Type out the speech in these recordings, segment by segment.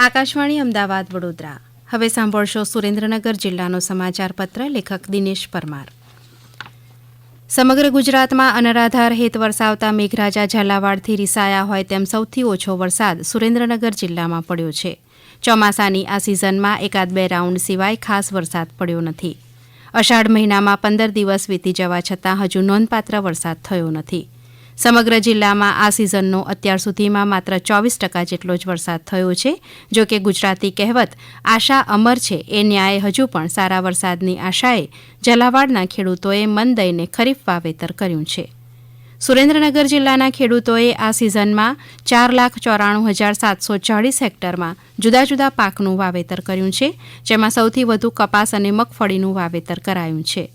આકાશવાણી અમદાવાદ, વડોદરા. હવે સાંભળશો સુરેન્દ્રનગર જિલ્લાનો સમાચાર પત્ર, લેખક દિનેશ પરમાર. સમગ્ર ગુજરાતમાં અનરાધાર હેત વરસાવતા મેઘરાજા ઝાલાવાડથી રીસાયા હોય તેમ સૌથી ઓછો વરસાદ સુરેન્દ્રનગર જિલ્લામાં પડ્યો છે. ચોમાસાની આ સિઝનમાં એકાદ બે રાઉન્ડ સિવાય ખાસ વરસાદ પડ્યો નથી. અષાઢ મહિનામાં પંદર દિવસ વીતી જવા છતાં હજુ નોંધપાત્ર વરસાદ થયો નથી. સમગ્ર જિલ્લામાં આ સિઝનનો અત્યાર સુધીમાં માત્ર ચોવીસ ટકા જેટલો જ વરસાદ થયો છે. જો કે ગુજરાતી કહેવત, આશા અમર છે એ ન્યાય હજુ પણ સારા વરસાદની આશાએ જલાવાડના ખેડૂતોએ મન દઈને ખરીફ વાવેતર કર્યું છે. સુરેન્દ્રનગર જિલ્લાના ખેડૂતોએ આ સિઝનમાં ચાર લાખ ચોરાણું હજાર સાતસો ચાળીસ હેક્ટરમાં જુદા જુદા પાકનું વાવેતર કર્યું છે, જેમાં સૌથી વધુ કપાસ અને મગફળીનું વાવેતર કરાયું છે.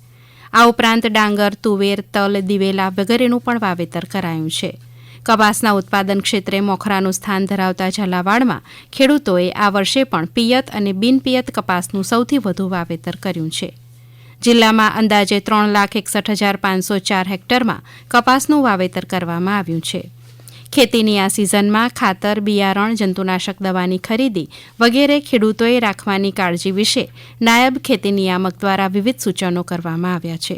આ ઉપરાંત ડાંગર, તુવેર, તલ, દિવેલા વગેરેનું પણ વાવેતર કરાયું છે. કપાસના ઉત્પાદન ક્ષેત્રે મોખરાનું સ્થાન ધરાવતા ઝાલાવાડમાં ખેડૂતોએ આ વર્ષે પણ પિયત અને બિનપિયત કપાસનું સૌથી વધુ વાવેતર કર્યું છે. જિલ્લામાં અંદાજે ત્રણ લાખ એકસઠ હજાર પાંચસો ચાર હેક્ટરમાં કપાસનું વાવેતર કરવામાં આવ્યું છે. ખેતીની આ સિઝનમાં ખાતર, બિયારણ, જંતુનાશક દવાની ખરીદી વગેરે ખેડૂતોએ રાખવાની કાળજી વિશે નાયબ ખેતી નિયામક દ્વારા વિવિધ સૂચનો કરવામાં આવ્યા છે.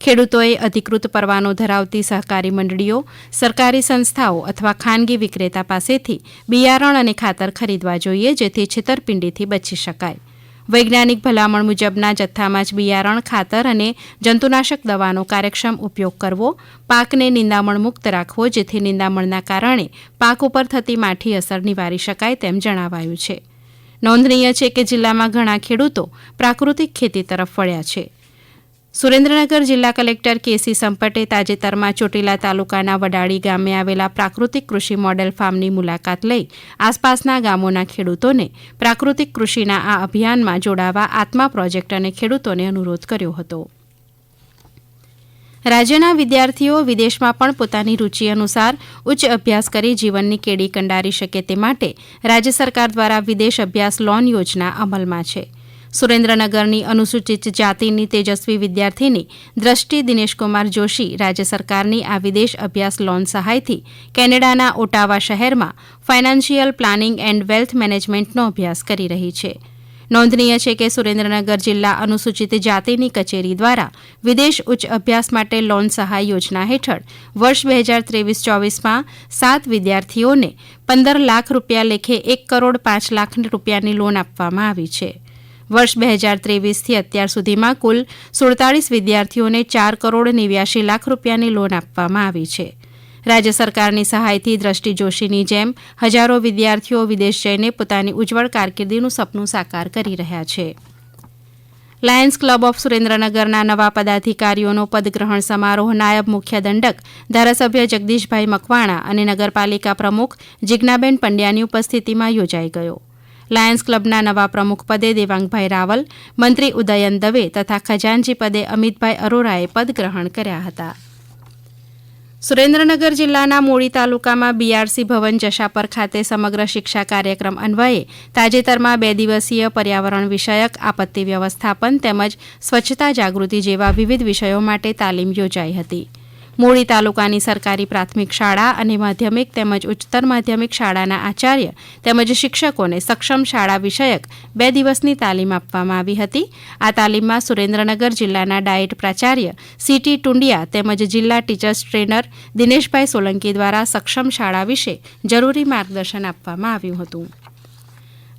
ખેડૂતોએ અધિકૃત પરવાનો ધરાવતી સહકારી મંડળીઓ, સરકારી સંસ્થાઓ અથવા ખાનગી વિક્રેતા પાસેથી બિયારણ અને ખાતર ખરીદવા જોઈએ, જેથી છેતરપિંડીથી બચી શકાય. વૈજ્ઞાનિક ભલામણ મુજબના જથ્થામાં જ બિયારણ, ખાતર અને જંતુનાશક દવાનો કાર્યક્ષમ ઉપયોગ કરવો, પાકને નિંદામણ મુક્ત રાખવો, જેથી નિંદામણના કારણે પાક ઉપર થતી માઠી અસર નિવારી શકાય તેમ જણાવાયું છે. નોંધનીય છે કે જિલ્લામાં ઘણા ખેડૂતો પ્રાકૃતિક ખેતી તરફ વળ્યા છે. સુરેન્દ્રનગર જિલ્લા કલેક્ટર કેસી સંપટે તાજેતરમાં ચોટીલા તાલુકાના વડાળી ગામે આવેલા પ્રાકૃતિક કૃષિ મોડેલ ફાર્મની મુલાકાત લઈ આસપાસના ગામોના ખેડૂતોને પ્રાકૃતિક કૃષિના આ અભિયાનમાં જોડાવા આત્મા પ્રોજેક્ટ અને ખેડૂતોને અનુરોધ કર્યો હતો. રાજ્યના વિદ્યાર્થીઓ વિદેશમાં પણ પોતાની રૂચિ અનુસાર ઉચ્ચ અભ્યાસ કરી જીવનની કેડી કંડારી શકે તે માટે રાજ્ય સરકાર દ્વારા વિદેશ અભ્યાસ લોન યોજના અમલમાં છે. સુરેન્દ્રનગરની અનુસૂચિત જાતિની તેજસ્વી વિદ્યાર્થીની દ્રષ્ટિ દિનેશકુમાર જોશી રાજ્ય સરકારની આ વિદેશ અભ્યાસ લોન સહાયથી કેનેડાના ઓટાવા શહેરમાં ફાઇનાન્શિયલ પ્લાનિંગ એન્ડ વેલ્થ મેનેજમેન્ટનો અભ્યાસ કરી રહી છે. નોંધનીય છે કે સુરેન્દ્રનગર જિલ્લા અનુસૂચિત જાતિની કચેરી દ્વારા વિદેશ ઉચ્ચ અભ્યાસ માટે લોન સહાય યોજના હેઠળ વર્ષ બે હજાર ત્રેવીસ ચોવીસમાં સાત વિદ્યાર્થીઓને પંદર લાખ રૂપિયા લેખે એક કરોડ પાંચ લાખ રૂપિયાની લોન આપવામાં આવી છે. વર્ષ બે હજાર ત્રેવીસથી અત્યાર સુધીમાં કુલ સુડતાળીસ વિદ્યાર્થીઓને ચાર કરોડ નેવ્યાશી લાખ રૂપિયાની લોન આપવામાં આવી છે. રાજ્ય સરકારની સહાયથી દ્રષ્ટિ જોશીની જેમ હજારો વિદ્યાર્થીઓ વિદેશ જઈને પોતાની ઉજ્જવળ કારકિર્દીનું સપનું સાકાર કરી રહ્યા છે. લાયન્સ ક્લબ ઓફ સુરેન્દ્રનગરના નવા પદાધિકારીઓનો પદગ્રહણ સમારોહ નાયબ મુખ્ય દંડક ધારાસભ્ય જગદીશભાઈ મકવાણા અને નગરપાલિકા પ્રમુખ જિજ્ઞાબેન પંડ્યાની ઉપસ્થિતિમાં યોજાઈ ગયો. લાયન્સ ક્લબના નવા પ્રમુખ પદે દેવાંગભાઈ રાવલ, મંત્રી ઉદયન દવે તથા ખજાનજી પદે અમિતભાઈ અરોરાએ પદ ગ્રહણ કર્યા હતા. સુરેન્દ્રનગર જિલ્લાના મૂળી તાલુકામાં બીઆરસી ભવન જશાપર ખાતે સમગ્ર શિક્ષા કાર્યક્રમ અન્વયે તાજેતરમાં બે દિવસીય પર્યાવરણ વિષયક આપત્તિ વ્યવસ્થાપન તેમજ સ્વચ્છતા જાગૃતિ જેવા વિવિધ વિષયો માટે તાલીમ યોજાઈ હતી. મૂળી તાલુકાની સરકારી પ્રાથમિક શાળા અને માધ્યમિક તેમજ ઉચ્ચતર માધ્યમિક શાળાના આચાર્ય તેમજ શિક્ષકોને સક્ષમ શાળા વિષયક બે દિવસની તાલીમ આપવામાં આવી હતી. આ તાલીમમાં સુરેન્દ્રનગર જિલ્લાના ડાયટ પ્રાચાર્ય સીટી ટુંડિયા તેમજ જિલ્લા ટીચર્સ ટ્રેનર દિનેશભાઈ સોલંકી દ્વારા સક્ષમ શાળા વિશે જરૂરી માર્ગદર્શન આપવામાં આવ્યું હતું.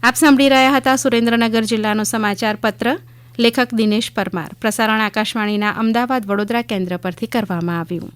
આપ સાંભળી રહ્યા હતા સુરેન્દ્રનગર જિલ્લાનો સમાચાર પત્ર. લેખક દિનેશ પરમાર. પ્રસારણ આકાશવાણીના અમદાવાદ વડોદરા કેન્દ્ર પરથી કરવામાં આવ્યું.